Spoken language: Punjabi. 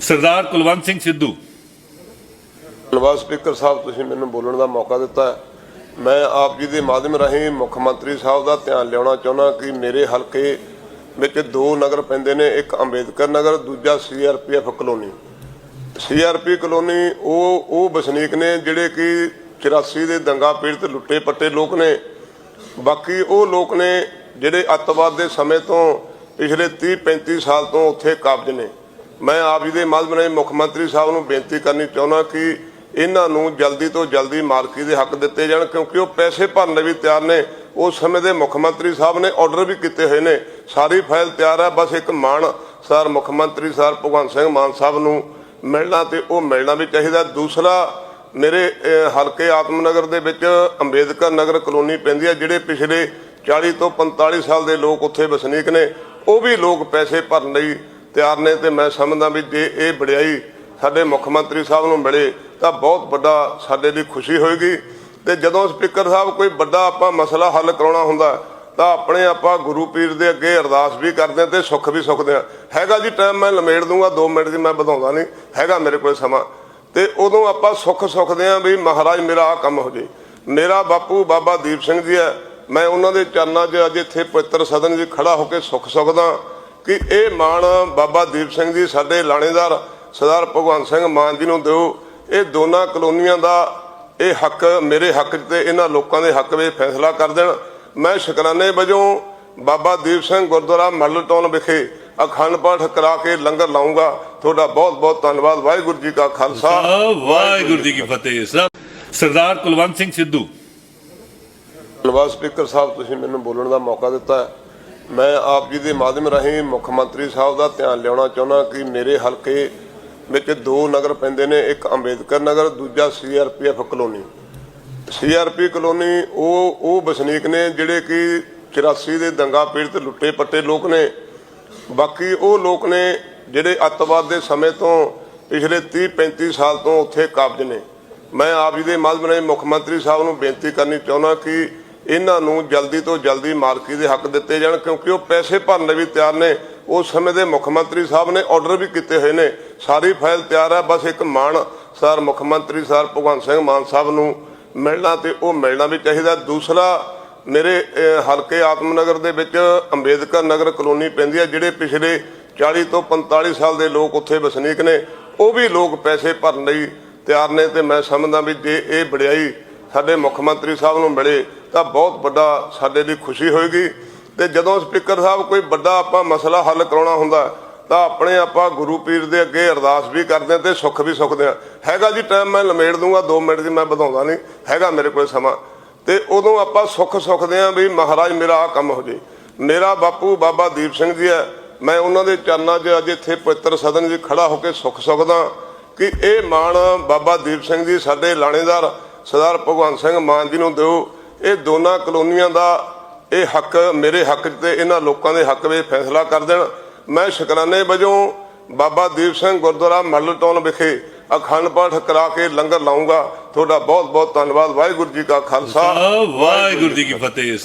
ਸਰਦਾਰ ਕੁਲਵੰਤ ਸਿੰਘ ਸਿੱਧੂ। ਧੰਨਵਾਦ ਸਪੀਕਰ ਸਾਹਿਬ, ਤੁਸੀਂ ਮੈਨੂੰ ਬੋਲਣ ਦਾ ਮੌਕਾ ਦਿੱਤਾ ਮੈਂ ਆਪ ਜੀ ਦੇ ਮਾਧਿਅਮ ਰਾਹੀਂ ਮੁੱਖ ਮੰਤਰੀ ਸਾਹਿਬ ਦਾ ਧਿਆਨ ਲਿਆਉਣਾ ਚਾਹੁੰਦਾ ਕਿ ਮੇਰੇ ਹਲਕੇ ਵਿੱਚ ਦੋ ਨਗਰ ਪੈਂਦੇ ਨੇ, ਇੱਕ ਅੰਬੇਦਕਰ ਨਗਰ, ਦੂਜਾ ਸੀਆਰਪੀਐਫ ਕਲੋਨੀ। ਸੀਆਰਪੀ ਕਲੋਨੀ, ਉਹ ਉਹ ਵਸਨੀਕ ਨੇ ਜਿਹੜੇ ਕਿ 84 ਦੇ ਦੰਗਾ ਪੀੜਤ ਲੁੱਟੇ ਪੱਟੇ ਲੋਕ ਨੇ। ਬਾਕੀ ਉਹ ਲੋਕ ਨੇ ਜਿਹੜੇ ਅੱਤਵਾਦ ਦੇ ਸਮੇਂ ਤੋਂ ਪਿਛਲੇ 30 35 ਸਾਲ ਤੋਂ ਉੱਥੇ ਕਾਬਜ ਨੇ। ਮੈਂ ਆਪ ਜੀ ਦੇ ਮਾਧਿਅਮ ਰਾਹੀਂ ਮੁੱਖ ਮੰਤਰੀ ਸਾਹਿਬ ਨੂੰ ਬੇਨਤੀ ਕਰਨੀ ਚਾਹੁੰਦਾ ਕਿ ਇਹਨਾਂ ਨੂੰ ਜਲਦੀ ਤੋਂ ਜਲਦੀ ਮਾਲਕੀ ਦੇ ਹੱਕ ਦਿੱਤੇ ਜਾਣ ਕਿਉਂਕਿ ਉਹ ਪੈਸੇ ਭਰਨ ਲਈ ਵੀ ਤਿਆਰ ਨੇ। ਉਸ ਸਮੇਂ ਦੇ ਮੁੱਖ ਮੰਤਰੀ ਸਾਹਿਬ ਨੇ ਆਰਡਰ ਵੀ ਕੀਤੇ ਹੋਏ ਨੇ। ਸਾਰੀ ਫਾਈਲ ਤਿਆਰ ਹੈ ਬਸ ਇੱਕ ਮਾਣ ਸਰ ਮੁੱਖ ਮੰਤਰੀ ਸਰ ਭਗਵੰਤ ਸਿੰਘ ਮਾਨ ਸਾਹਿਬ ਨੂੰ ਮਿਲਣਾ ਤੇ ਉਹ ਮਿਲਣਾ ਵੀ ਚਾਹੀਦਾ। ਦੂਸਰਾ ਮੇਰੇ ਅਹ, ਹਲਕੇ ਆਤਮਨਗਰ ਦੇ ਵਿੱਚ ਅੰਬੇਦਕਰ ਨਗਰ ਕਲੋਨੀ ਪੈਂਦੀ ਹੈ ਜਿਹੜੇ ਪਿਛਲੇ 40 ਤੋਂ 45 ਸਾਲ ਦੇ ਲੋਕ ਉੱਥੇ ਵਸਨੀਕ ਨੇ। ਉਹ ਵੀ ਲੋਕ ਪੈਸੇ ਭਰਨ ਲਈ ਤਿਆਰ ਨੇ ਤੇ ਮੈਂ ਸਮਝਦਾ ਵੀ ਜੇ ਇਹ ਵਡਿਆਈ ਸਾਡੇ ਮੁੱਖ ਮੰਤਰੀ ਸਾਹਿਬ ਨੂੰ ਮਿਲੇ ਤਾਂ ਬਹੁਤ ਵੱਡਾ ਸਾਡੇ ਲਈ ਖੁਸ਼ੀ ਹੋਏਗੀ। ਤੇ ਜਦੋਂ ਸਪੀਕਰ ਸਾਹਿਬ ਕੋਈ ਵੱਡਾ ਆਪਾਂ ਮਸਲਾ ਹੱਲ ਕਰਾਉਣਾ ਹੁੰਦਾ, ਤਾਂ ਆਪਣੇ ਆਪਾਂ ਗੁਰੂ ਪੀਰ ਦੇ ਅੱਗੇ ਅਰਦਾਸ ਵੀ ਕਰਦੇ ਹਾਂ ਤੇ ਸੁੱਖ ਵੀ ਸੁੱਖਦੇ ਆ ਹੈਗਾ ਜੀ ਟਾਈਮ ਮੈਂ ਲਮੇੜ ਦੂੰਗਾ 2 ਮਿੰਟ ਦੀ ਮੈਂ ਵਧਾਉਂਦਾ ਨਹੀਂ। ਹੈਗਾ ਮੇਰੇ ਕੋਲ ਸਮਾਂ। ਤੇ ਉਦੋਂ ਆਪਾਂ ਸੁੱਖ ਸੁੱਖਦੇ ਆ ਵੀ ਮਹਾਰਾਜ ਮੇਰਾ ਆ ਕੰਮ ਹੋ ਜੇ। ਮੇਰਾ ਬਾਪੂ ਬਾਬਾ ਦੀਪ ਸਿੰਘ ਜੀ ਹੈ, ਮੈਂ ਉਹਨਾਂ ਦੇ ਚਰਨਾਂ 'ਚ ਅੱਜ ਇੱਥੇ ਪਵਿੱਤਰ ਸਦਨ 'ਚ ਖੜਾ ਹੋ ਕੇ ਸੁੱਖ ਸੁੱਖਦਾ ਕਿ ਇਹ ਮਾਣ ਬਾਬਾ ਦੀਪ ਸਿੰਘ ਜੀ ਸਾਡੇ ਲਾਣੇਦਾਰ ਸਰਦਾਰ ਭਗਵੰਤ ਸਿੰਘ ਮਾਨ ਜੀ ਨੂੰ ਦਿਓ। ਇਹ ਦੋਨਾਂ ਕਲੋਨੀਆਂ ਦਾ ਇਹ ਹੱਕ ਮੇਰੇ ਹੱਕ ਤੇ ਇਹਨਾਂ ਲੋਕਾਂ ਦੇ ਹੱਕ ਵਿੱਚ ਫੈਸਲਾ ਕਰ ਦੇਣ। ਮੈਂ ਸ਼ੁਕਰਾਨੇ ਵਜੋਂ ਬਾਬਾ ਦੀਪ ਸਿੰਘ ਗੁਰਦੁਆਰਾ ਮੱਲ ਟਾਊਨ ਵਿਖੇ ਅਖੰਡ ਪਾਠ ਕਰਾ ਕੇ ਲੰਗਰ ਲਾਉਂਗਾ ਤੁਹਾਡਾ ਬਹੁਤ ਬਹੁਤ ਧੰਨਵਾਦ। ਵਾਹਿਗੁਰੂ ਜੀ ਕਾ ਖਾਲਸਾ। ਵਾਹਿਗੁਰੂ ਜੀ ਕੀ ਫਤਿਹ। ਸਰ- ਸਰਦਾਰ ਕੁਲਵੰਤ ਸਿੰਘ ਸਿੱਧੂ। ਧੰਨਵਾਦ ਸਪੀਕਰ ਸਾਹਿਬ ਤੁਸੀਂ ਮੈਨੂੰ ਬੋਲਣ ਦਾ ਮੌਕਾ ਦਿੱਤਾ। ਹੈ। ਮੈਂ ਆਪ ਜੀ ਦੇ ਮਾਧਿਅਮ ਰਾਹੀਂ ਮੁੱਖ ਮੰਤਰੀ ਸਾਹਿਬ ਦਾ ਧਿਆਨ ਲਿਆਉਣਾ ਚਾਹੁੰਦਾ ਕਿ ਮੇਰੇ ਹਲਕੇ ਵਿੱਚ ਦੋ ਨਗਰ ਪੈਂਦੇ ਨੇ, ਇੱਕ ਅੰਬੇਦਕਰ ਨਗਰ, ਦੂਜਾ ਸੀਆਰਪੀਐਫ ਕਲੋਨੀ। ਸੀਆਰਪੀ ਕਲੋਨੀ, ਉਹ ਉਹ ਵਸਨੀਕ ਨੇ ਜਿਹੜੇ ਕਿ 84 ਦੇ ਦੰਗਾ ਪੀੜਤ ਲੁੱਟੇ ਪੱਟੇ ਲੋਕ ਨੇ। ਬਾਕੀ ਉਹ ਲੋਕ ਨੇ ਜਿਹੜੇ ਅੱਤਵਾਦ ਦੇ ਸਮੇਂ ਤੋਂ ਪਿਛਲੇ 30 35 ਸਾਲ ਤੋਂ ਉੱਥੇ ਕਾਬਜ ਨੇ। ਮੈਂ ਆਪ ਜੀ ਦੇ ਮਾਧਿਅਮ ਰਾਹੀਂ ਮੁੱਖ ਮੰਤਰੀ ਸਾਹਿਬ ਨੂੰ ਬੇਨਤੀ ਕਰਨੀ ਚਾਹੁੰਦਾ ਕਿ ਇਹਨਾਂ ਨੂੰ ਜਲਦੀ ਤੋਂ ਜਲਦੀ ਮਾਲਕੀ ਦੇ ਹੱਕ ਦਿੱਤੇ ਜਾਣ ਕਿਉਂਕਿ ਉਹ ਪੈਸੇ ਭਰਨ ਲਈ ਵੀ ਤਿਆਰ ਨੇ। ਉਸ ਸਮੇਂ ਦੇ ਮੁੱਖ ਮੰਤਰੀ ਸਾਹਿਬ ਨੇ ਆਰਡਰ ਵੀ ਕੀਤੇ ਹੋਏ ਨੇ। ਸਾਰੀ ਫਾਈਲ ਤਿਆਰ ਹੈ ਬਸ ਇੱਕ ਮਾਣ ਸਰ ਮੁੱਖ ਮੰਤਰੀ ਸਰ ਭਗਵੰਤ ਸਿੰਘ ਮਾਨ ਸਾਹਿਬ ਨੂੰ ਮਿਲਣਾ ਤੇ ਉਹ ਮਿਲਣਾ ਵੀ ਚਾਹੀਦਾ। ਦੂਸਰਾ ਮੇਰੇ ਅਹ, ਹਲਕੇ ਆਤਮਨਗਰ ਦੇ ਵਿੱਚ ਅੰਬੇਦਕਰ ਨਗਰ ਕਲੋਨੀ ਪੈਂਦੀ ਹੈ ਜਿਹੜੇ ਪਿਛਲੇ 40 ਤੋਂ 45 ਸਾਲ ਦੇ ਲੋਕ ਉੱਥੇ ਵਸਨੀਕ ਨੇ। ਉਹ ਵੀ ਲੋਕ ਪੈਸੇ ਭਰਨ ਲਈ ਤਿਆਰ ਨੇ ਤੇ ਮੈਂ ਸਮਝਦਾ ਵੀ ਜੇ ਇਹ ਬੜਿਆਈ ਸਾਡੇ ਮੁੱਖ ਮੰਤਰੀ ਸਾਹਿਬ ਨੂੰ ਮਿਲੇ ਤਾਂ ਬਹੁਤ ਵੱਡਾ ਸਾਡੇ ਲਈ ਖੁਸ਼ੀ ਹੋਏਗੀ। ਤੇ ਜਦੋਂ ਸਪੀਕਰ ਸਾਹਿਬ ਕੋਈ ਵੱਡਾ ਆਪਾਂ ਮਸਲਾ ਹੱਲ ਕਰਾਉਣਾ ਹੁੰਦਾ, ਤਾਂ ਆਪਣੇ ਆਪਾਂ ਗੁਰੂ ਪੀਰ ਦੇ ਅੱਗੇ ਅਰਦਾਸ ਵੀ ਕਰਦੇ ਹਾਂ ਤੇ ਸੁੱਖ ਵੀ ਸੁੱਖਦੇ ਆ ਹੈਗਾ ਜੀ ਟਾਈਮ ਮੈਂ ਲਮੇੜ ਦੂੰਗਾ 2 ਮਿੰਟ ਦੀ ਮੈਂ ਵਧਾਉਂਦਾ ਨਹੀਂ। ਹੈਗਾ ਮੇਰੇ ਕੋਲ ਸਮਾਂ। ਤੇ ਉਦੋਂ ਆਪਾਂ ਸੁੱਖ ਸੁੱਖਦੇ ਆ ਵੀ ਮਹਾਰਾਜ ਮੇਰਾ ਆ ਕੰਮ ਹੋ ਜੇ। ਮੇਰਾ ਬਾਪੂ ਬਾਬਾ ਦੀਪ ਸਿੰਘ ਜੀ ਹੈ। ਮੈਂ ਉਹਨਾਂ ਦੇ ਚਰਨਾਂ 'ਚ ਅੱਜ ਇੱਥੇ ਪਵਿੱਤਰ ਸਦਨ 'ਚ ਖੜਾ ਹੋ ਕੇ ਸੁੱਖ ਸੁੱਖਦਾ ਕਿ ਇਹ ਮਾਣ ਬਾਬਾ ਦੀਪ ਸਿੰਘ ਜੀ ਸਾਡੇ ਲਾਣੇਦਾਰ ਸਰਦਾਰ ਭਗਵੰਤ ਸਿੰਘ ਮਾਨ ਜੀ ਨੂੰ ਦਿਓ। ਇਹ ਦੋਨਾਂ ਕਲੋਨੀਆਂ ਦਾ ਇਹ ਹੱਕ, ਮੇਰੇ ਹੱਕ 'ਚ ਤੇ ਇਹਨਾਂ ਲੋਕਾਂ ਦੇ ਹੱਕ ਵਿੱਚ ਫੈਸਲਾ ਕਰ ਦੇਣ। ਮੈਂ ਸ਼ੁਕਰਾਨੇ ਵਜੋਂ ਬਾਬਾ ਦੀਪ ਸਿੰਘ ਗੁਰਦੁਆਰਾ ਮੱਲ ਟਾਊਨ ਵਿਖੇ ਅਖੰਡ ਪਾਠ ਕਰਾ ਕੇ ਲੰਗਰ ਲਾਉਂਗਾ ਤੁਹਾਡਾ ਬਹੁਤ ਬਹੁਤ ਧੰਨਵਾਦ। ਵਾਹਿਗੁਰੂ ਜੀ ਕਾ ਖਾਲਸਾ। ਵਾਹਿਗੁਰੂ ਜੀ ਕੀ ਫਤਿਹ।